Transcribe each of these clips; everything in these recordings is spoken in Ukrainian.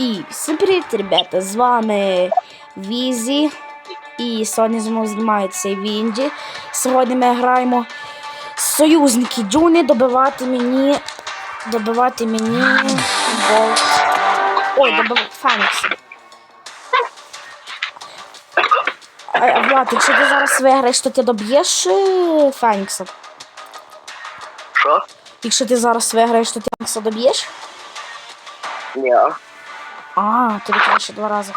І всім привіт, ребята! З вами Візі. І сьогодні мною знімається Вінді. Сьогодні ми граємо союзники Дюни добивати мені. Добивати мені болт. Ой, добивати Фенікс. А, Влад, якщо ти зараз виграєш, то ти доб'єш е, Фенікса? Що? Якщо ти зараз виграєш, то ти Фенікса доб'єш? Ні. А, тобі треба ще два рази.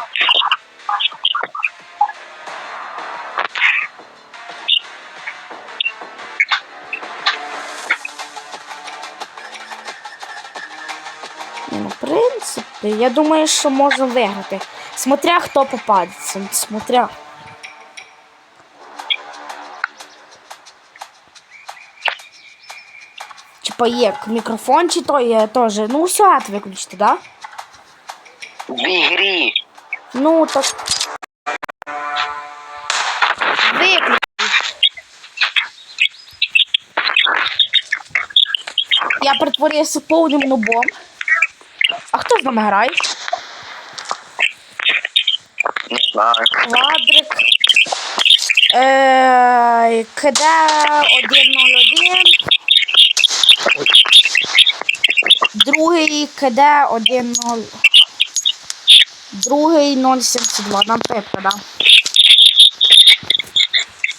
Ну, в принципі, я думаю, що можна виграти. Смотря хто попадеться. Смотря. Типа є мікрофон, чи то є теж. Ну, все, виключити, да? Ігрі. Ну, так. Виключи. Я притворююся повним нубом. А хто з нами грає? Не знаю. Квадрик. Е, КД 101. Другий КД 1.0. Другий 072. Нам пепка, да?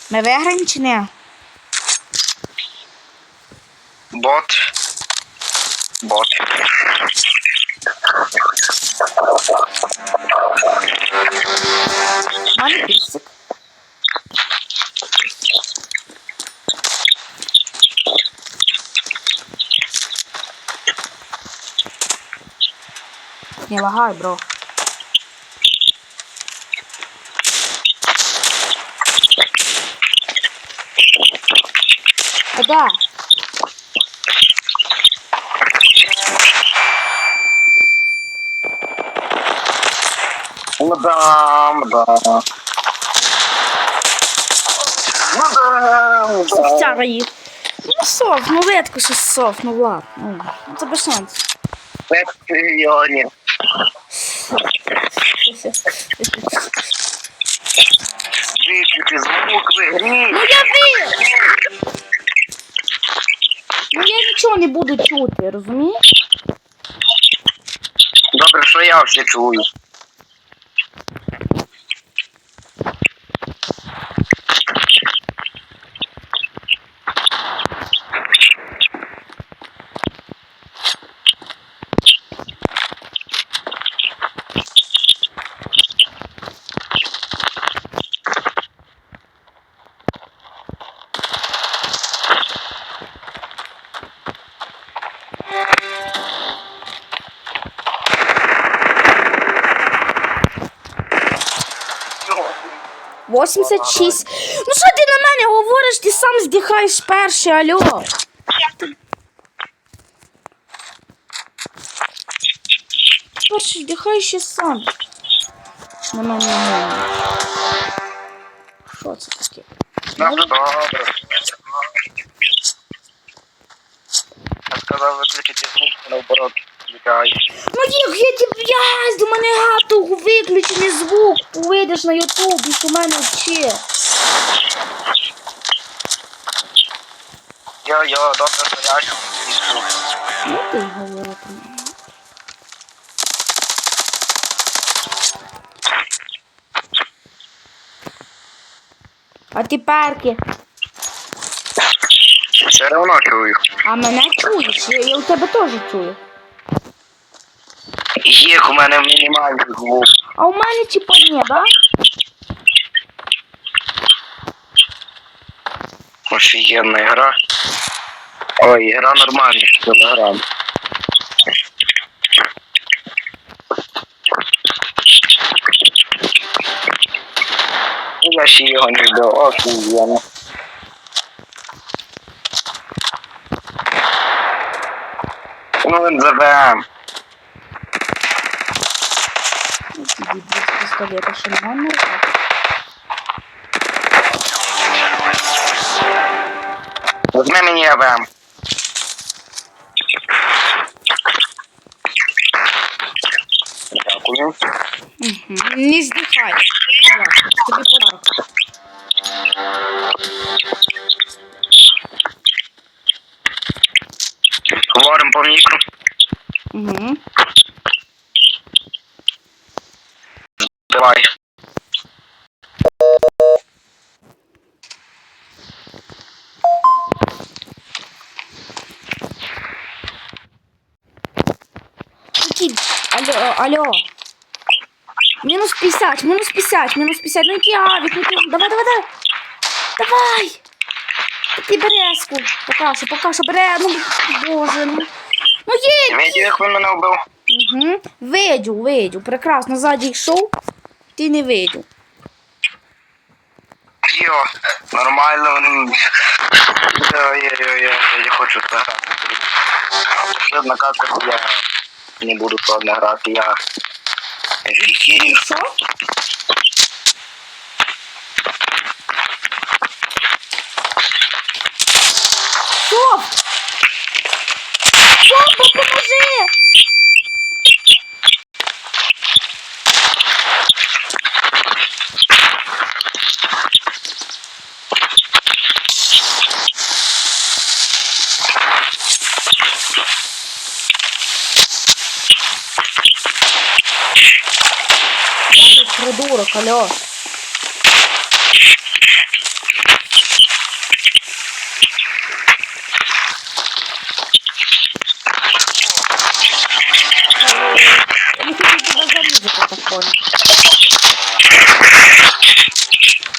Ми виграємо чи ні? Бот. Бот. У пісик. Не лагай, бро. Куда? Ну да, ну да. Ну да, ну да. Софтяра їх. Ну сов, ну ветку щось сов, ну ладно. Ну, це без шансів. П'ять мільйонів. Виключи звук в ігрі. Ну я ви! Ну я нічого чути, розумієш? Добре, що я все чую. Все. 86. Ну що ти на мене говориш, ти сам здихаєш перший, алло. Перший здихаєш сам. На мене не. Що це таке? Я сказав виключити звук, наоборот, лікай. Ну як я тебе ясь, до мене гату виключений звук, вийдеш на ютуб, і у мене вчи. Йо-йо, добре, заряджу. Ну ти говори. А ти перки, Все одно чую. а мене чуєш? Я, я у тебе теж чую. Їх у мене мінімальний звук. А у мене типа ні, да? Офігенна гра. Ой, гра нормальна, кілограм. Я ще його не до офігенно. Ну він ЗВМ. Не можна робити. Возьми мені АВМ. Дякую. Угу. Не здихай. Вот, тобі подарок. Говоримо по мікро. Угу. Давай. Які... Алло, алло. Мінус 50, мінус 50, мінус 50. Ну який авік, ну який... Давай, давай, давай. Давай. Ти березку. Пока що, пока що бере. Ну, боже, ну. Ну їдь. Видів, як він мене вбив? Угу. Видю, видю. Прекрасно. Ззаді йшов. Ти не видю. Йо, нормально. м. Ой-ой-ой, я хочу пограти. Одна катка, я не буду складно грати, я офігію. Стоп! Стоп, допоможи! Я тут придурок, алло. Я не хочу тебя зарізати такое.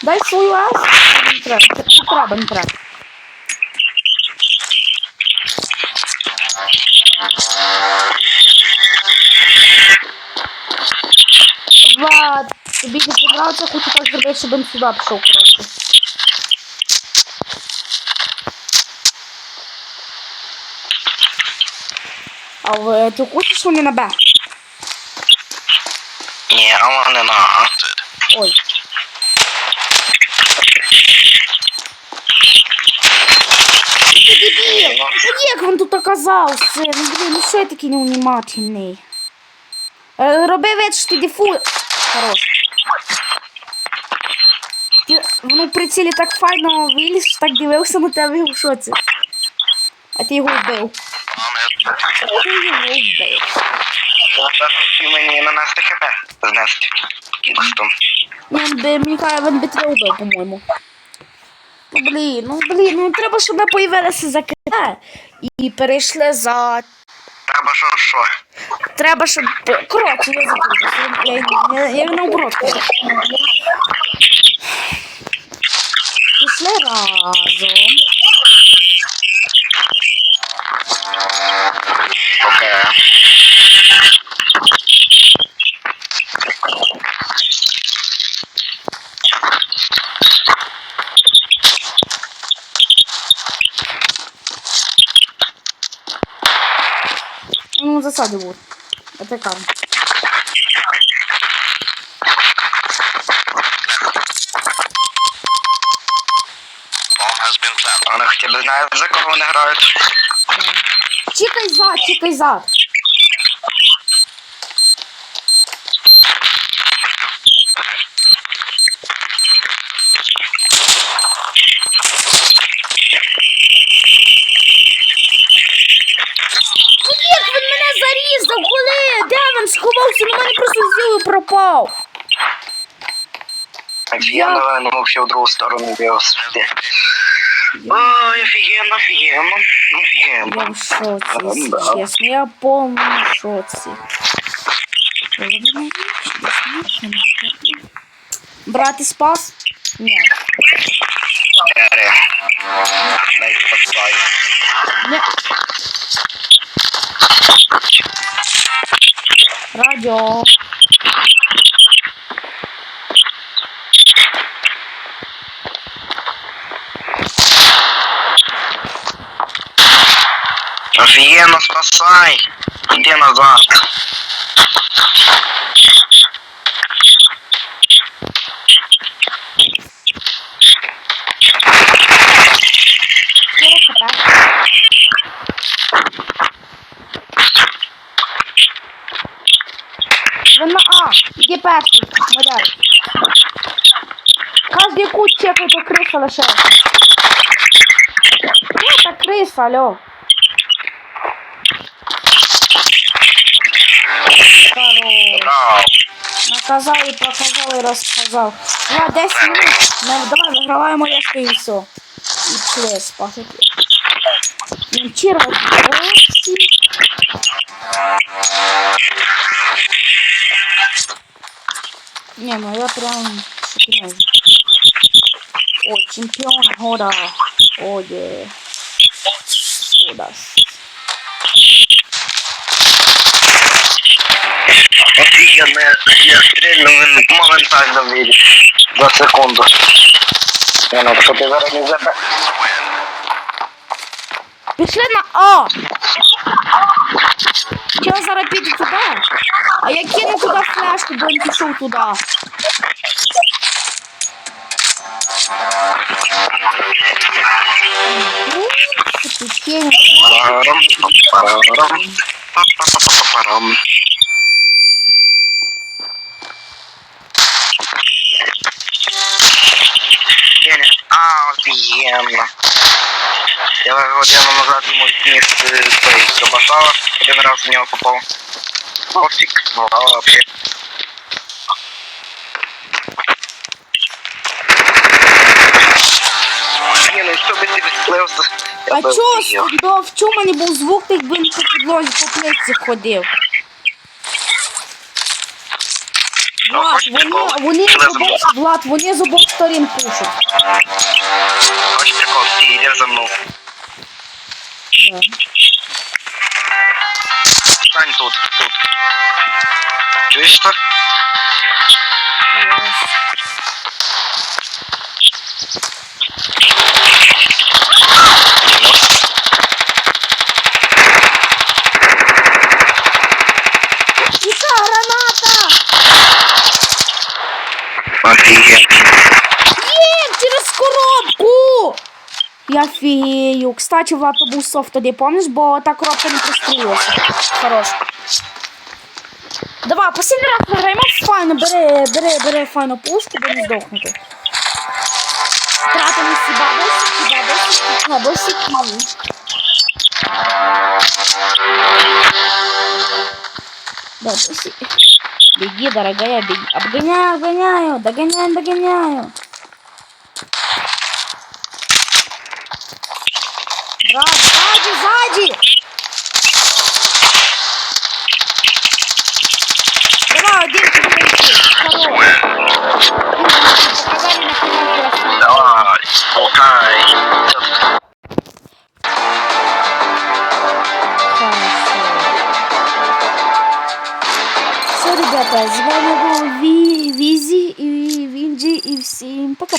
Дай свою ас. Не треба, не треба, не треба. Не понравиться, хочу так зробити, щоб він сюди пішов, коротше. А в- ти хочеш вони на Б? Ні, а вони на А. Ой. Дебіл! Ну як він тут оказався? Ну блін, ну що я такий неунімательний? Е, Роби вид, що ти дефу... Хорош. Воно в прицілі так файно виліз, так дивився на тебе і в шоці. А ти його вбив. Ти його вбив. Зараз мені нанести хп знести. Кікстом. Він би, мені каже, він би тебе вбив, по-моєму. Ну, блін, ну блін, ну треба, щоб ми появилися за КТ і перейшли за. Треба що, що? Треба, щоб. Коротше, я запутався. Я, я, я, я наоборот кажу. Пішли разом. Окей. Ну, засади будуть. Это кажу. Вони хоча б за кого вони грають. Чекай зад, чекай зад. Як він мене зарізав, коли? Де він сховався? Ну мене просто зіли пропав. Офігенно, ну взагалі в другу сторону дивився. Ой, офігенно, офігенно, офігенно. Я в шоці, якщо чесно. Я повному шоці. Брати спас? Ні. Чотири. Дай спасай. Ні. Радіо. Офігенно, спасай. Іди назад. Чотири хп. Ви на А. Іди перший. Модель. Кожний кут чекай, то криса лишається. Ну, та криса, алло. Хорош. Наказав і показав і розказав. Я 10 минут. Ми давай виграваємо яшки і все. І пішли спати. Вчора гості. Не, ну я прям шокирую. О, чемпіон года. О, є. О, да. Я стрільну він моментально виліз. За секунду. Я ну, що ти зараз не забе. Пішли на А. Чого зараз піду туди? А я кину туди флешку, бо він пішов туди. Ти кинь. Парам, парам, парам. А, офігенно. Я годину назад йому зніс е, той Добасава, один раз в нього попав. Офік, ну, а вообще. Ні, ну що би ти відплився? А чого в чому мене був звук, так би він по підлозі по плитці ходив? Влад, хочете вони, прикол? вони Що з обох, Влад, вони з обох сторін пишуть. Хочете прикол, ти йдеш за мною. Да. Стань тут, тут. Чуєш так? Ясно. Офігеть. Є, через коробку! Я фігею. Кстати, Влад, то був софт тоді, помниш, бо та коробка не прострілилася. Хорош. Давай, последний раз виграємо файно, бери, бери, бери файну пушку, бо не здохнути. Тратимо всі бабуси, бабуси, бабуси, кілі. Бабуси. Беги, дорогая, беги. Обгоняю, обгоняю, догоняю, догоняю. Брат, сзади, сзади!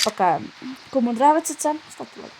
Пока-пока. Кому нравится це, ставте лайк.